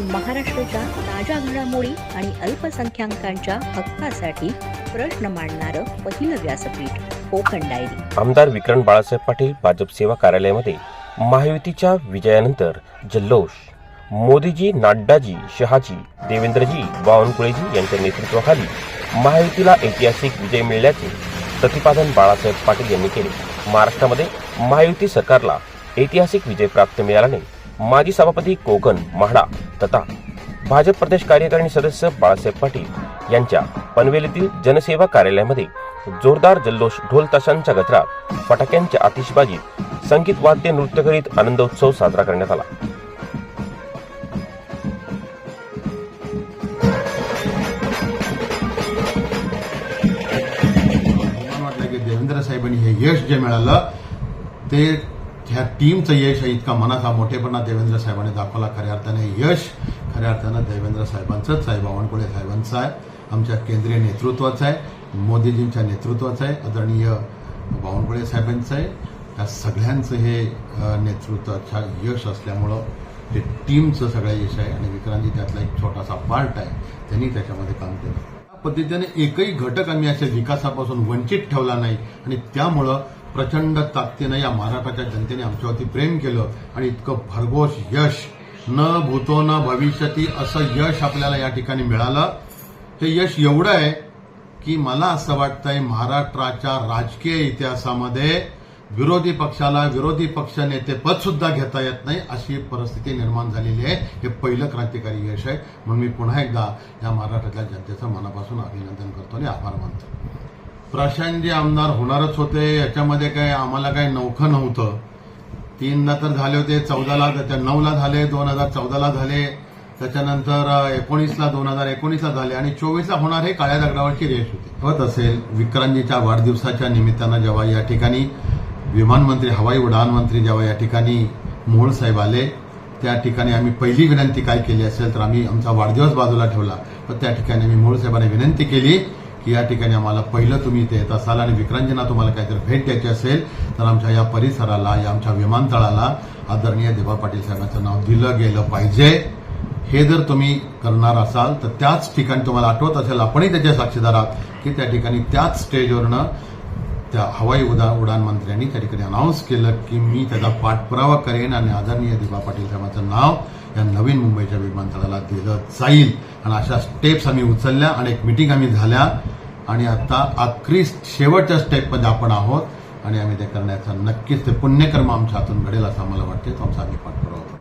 आणि महाराष्ट्राच्या ताज्या घडामोडी आणि अल्पसंख्याकांच्या हक्कासाठी प्रश्न मांडणारं पहिलं व्यासपीठ कोकण डायरी. आमदार विक्रम बाळासाहेब पाटील भाजप सेवा कार्यालयामध्ये महायुतीच्या विजयानंतर जल्लोष. मोदीजी नाड्डाजी शहाजी देवेंद्रजी बावनकुळेजी यांच्या नेतृत्वाखाली महायुतीला ऐतिहासिक विजय मिळाल्याचे प्रतिपादन बाळासाहेब पाटील यांनी केले. महाराष्ट्रामध्ये महायुती सरकारला ऐतिहासिक विजय प्राप्त मिळाल्याने माजी सभापती कोकण म्हाडा तथा भाजप प्रदेश कार्यकारिणी सदस्य बाळासाहेब पाटील यांच्या पनवेलीतील जनसेवा कार्यालयामध्ये जोरदार जल्लोष ढोल ताशांच्या गजरात फटाक्यांच्या आतिषबाजीत संगीत वाद्य नृत्य करीत आनंदोत्सव साजरा करण्यात आला. देवेंद्र साहेबांनी हे यश जे मिळालं ते ह्या टीमचं यश इतका मनाचा मोठेपणा देवेंद्र साहेबांनी दाखवला. खऱ्या अर्थाने यश खऱ्या अर्थानं देवेंद्र साहेबांचंच आहे बावनकुळे साहेबांचं आहे. आमच्या केंद्रीय नेतृत्वाचं आहे. मोदीजींच्या नेतृत्वाचं आहे. आदरणीय बावनकुळे साहेबांचं आहे. त्या सगळ्यांचं हे नेतृत्वाच्या यश असल्यामुळं ते टीमचं सगळं यश आहे. आणि विक्रांतजी त्यातला एक छोटासा पार्ट आहे. त्यांनी त्याच्यामध्ये काम केलं. त्या पद्धतीने एकही घटक आम्ही अशा विकासापासून वंचित ठेवला नाही. आणि त्यामुळं प्रचंड ताकदीनं या महाराष्ट्राच्या जनतेने आमच्यावरती प्रेम केलं आणि इतकं भरघोस यश न भूतो न भविष्यती असं यश आपल्याला या ठिकाणी मिळालं. हे यश एवढं आहे की मला असं वाटतंय महाराष्ट्राच्या राजकीय इतिहासामध्ये विरोधी पक्षाला विरोधी पक्ष नेते पद सुद्धा घेता येत नाही अशी परिस्थिती निर्माण झालेली आहे. हे पहिलं क्रांतिकारी यश आहे. म्हणून मी पुन्हा एकदा या महाराष्ट्रातल्या जनतेचं मनापासून अभिनंदन करतो आणि आभार मानतो. प्रशांतजी आमदार होणारच होते याच्यामध्ये काय आम्हाला काही नौखं नव्हतं. तीनदा तर झाले होते चौदाला त्याच्या नऊला झाले दोन हजार चौदाला झाले. त्याच्यानंतर एकोणीसला दोन हजार एकोणीसला झाले. आणि चोवीसला होणार हे काळ्या दगडावरची रेस होती. होत असेल विक्रांतजीच्या वाढदिवसाच्या निमित्तानं जेव्हा या ठिकाणी विमानमंत्री हवाई उड्डाण मंत्री जेव्हा या ठिकाणी मोहोळ साहेब आले त्या ठिकाणी आम्ही पहिली विनंती काय केली असेल तर आम्ही आमचा वाढदिवस बाजूला ठेवला. तर त्या ठिकाणी आम्ही मोहोळ साहेबांना विनंती केली की या ठिकाणी आम्हाला पहिलं तुम्ही इथे येत असाल आणि विक्रांतजींना तुम्हाला काहीतरी भेट द्यायची असेल तर आमच्या या परिसराला या आमच्या विमानतळाला आदरणीय देवा पाटील साहेबांचं नाव दिलं गेलं पाहिजे. हे जर तुम्ही करणार असाल तर त्याच ठिकाणी तुम्हाला आठवत असेल आपणही त्याच्या साक्षीदार आहात की त्या ठिकाणी त्याच स्टेजवरनं त्या हवाई उदा उडान मंत्र्यांनी त्या ठिकाणी अनाऊन्स केलं की मी त्याचा पाठपुरावा करेन आणि आदरणीय दिबा पाटील साहेबांचं नाव या नवीन मुंबईच्या विमानतळाला दिलं जाईल. आणि अशा स्टेप्स आम्ही उचलल्या आणि एक मिटिंग आम्ही झाल्या. आणि आता आखरी शेवटच्या स्टेपमध्ये आपण आहोत आणि आम्ही ते करण्याचा नक्कीच ते पुण्यकर्म आमच्या हातून घडेल असं आम्हाला वाटते. तो आमचा आम्ही पाठपुरावा